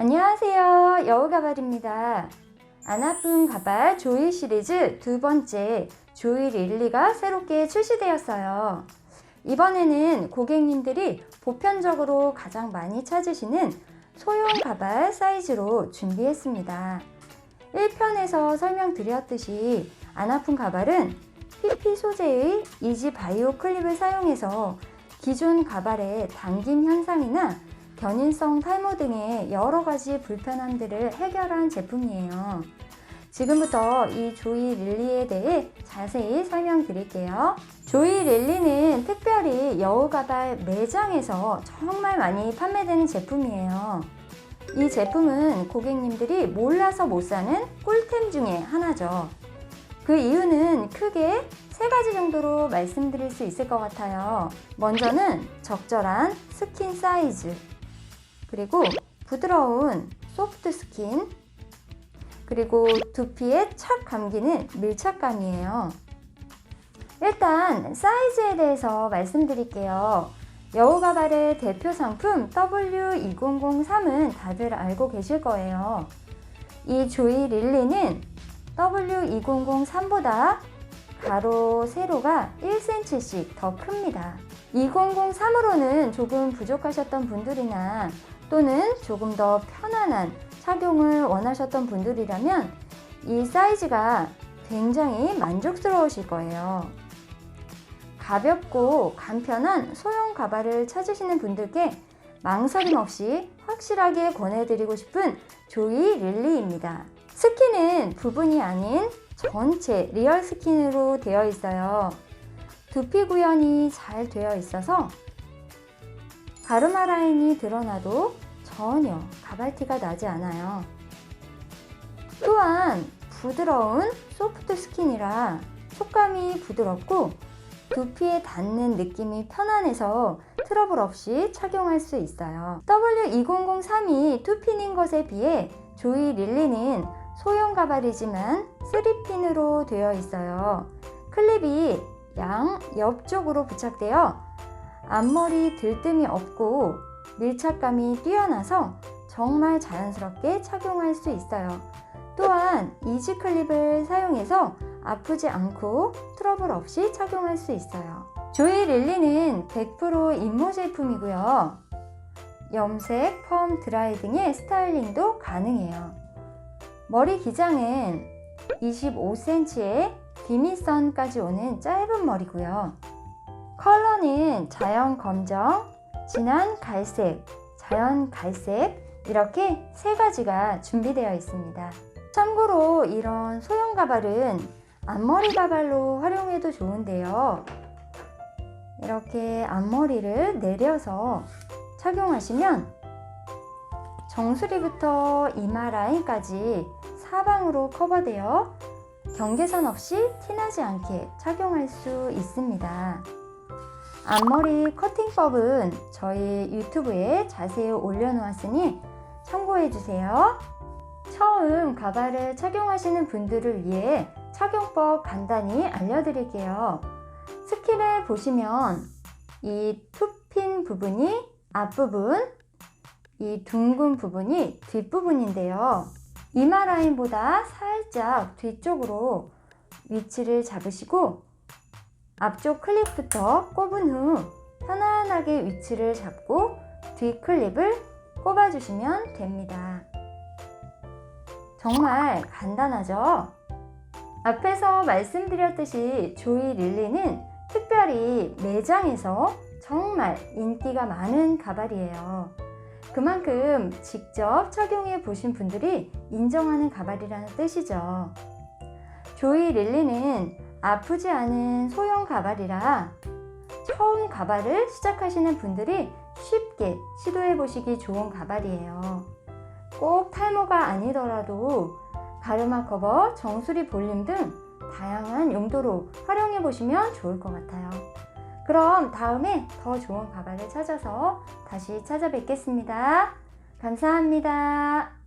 안녕하세요. 여우가발입니다. 안 아픈 가발 조이 시리즈 두 번째 조이 릴리가 새롭게 출시되었어요. 이번에는 고객님들이 보편적으로 가장 많이 찾으시는 소형 가발 사이즈로 준비했습니다. 1편에서 설명드렸듯이 안 아픈 가발은 PP 소재의 이지 바이오 클립을 사용해서 기존 가발의 당김 현상이나 견인성 탈모 등의 여러 가지 불편함들을 해결한 제품이에요. 지금부터 이 조이 릴리에 대해 자세히 설명드릴게요. 조이 릴리는 특별히 여우가발 매장에서 정말 많이 판매되는 제품이에요. 이 제품은 고객님들이 몰라서 못 사는 꿀템 중에 하나죠. 그 이유는 크게 세 가지 정도로 말씀드릴 수 있을 것 같아요. 먼저는 적절한 스킨 사이즈, 그리고 부드러운 소프트 스킨, 그리고 두피에 착 감기는 밀착감이에요. 일단 사이즈에 대해서 말씀드릴게요. 여우 가발의 대표 상품 W2003은 다들 알고 계실 거예요. 이 조이 릴리는 W2003보다 가로, 세로가 1cm씩 더 큽니다. 2003으로는 조금 부족하셨던 분들이나 또는 조금 더 편안한 착용을 원하셨던 분들이라면 이 사이즈가 굉장히 만족스러우실 거예요. 가볍고 간편한 소형 가발을 찾으시는 분들께 망설임 없이 확실하게 권해드리고 싶은 조이 릴리입니다. 스킨은 부분이 아닌 전체 리얼 스킨으로 되어 있어요. 두피 구현이 잘 되어 있어서 가르마 라인이 드러나도 전혀 가발티가 나지 않아요. 또한 부드러운 소프트 스킨이라 촉감이 부드럽고 두피에 닿는 느낌이 편안해서 트러블 없이 착용할 수 있어요. W2003이 2핀인 것에 비해 조이 릴리는 소형 가발이지만 3핀으로 되어 있어요. 클립이 양 옆쪽으로 부착되어 앞머리 들뜸이 없고 밀착감이 뛰어나서 정말 자연스럽게 착용할 수 있어요. 또한 이지 클립을 사용해서 아프지 않고 트러블 없이 착용할 수 있어요. 조이 릴리는 100% 인모 제품이고요. 염색, 펌, 드라이 등의 스타일링도 가능해요. 머리 기장은 25cm에 비미선까지 오는 짧은 머리고요. 컬러는 자연 검정, 진한 갈색, 자연 갈색 이렇게 세 가지가 준비되어 있습니다. 참고로 이런 소형 가발은 앞머리 가발로 활용해도 좋은데요. 이렇게 앞머리를 내려서 착용하시면 정수리부터 이마 라인까지 사방으로 커버되어 경계선 없이 티나지 않게 착용할 수 있습니다. 앞머리 커팅법은 저희 유튜브에 자세히 올려놓았으니 참고해 주세요. 처음 가발을 착용하시는 분들을 위해 착용법 간단히 알려드릴게요. 스킨을 보시면 이 투핀 부분이 앞부분, 이 둥근 부분이 뒷부분인데요. 이마 라인보다 살짝 뒤쪽으로 위치를 잡으시고 앞쪽 클립부터 꼽은 후 편안하게 위치를 잡고 뒤 클립을 꼽아주시면 됩니다. 정말 간단하죠? 앞에서 말씀드렸듯이 조이 릴리는 특별히 매장에서 정말 인기가 많은 가발이에요. 그만큼 직접 착용해 보신 분들이 인정하는 가발이라는 뜻이죠. 조이 릴리는 아프지 않은 소형 가발이라 처음 가발을 시작하시는 분들이 쉽게 시도해 보시기 좋은 가발이에요. 꼭 탈모가 아니더라도 가르마 커버, 정수리 볼륨 등 다양한 용도로 활용해 보시면 좋을 것 같아요. 그럼 다음에 더 좋은 가발을 찾아서 다시 찾아뵙겠습니다. 감사합니다.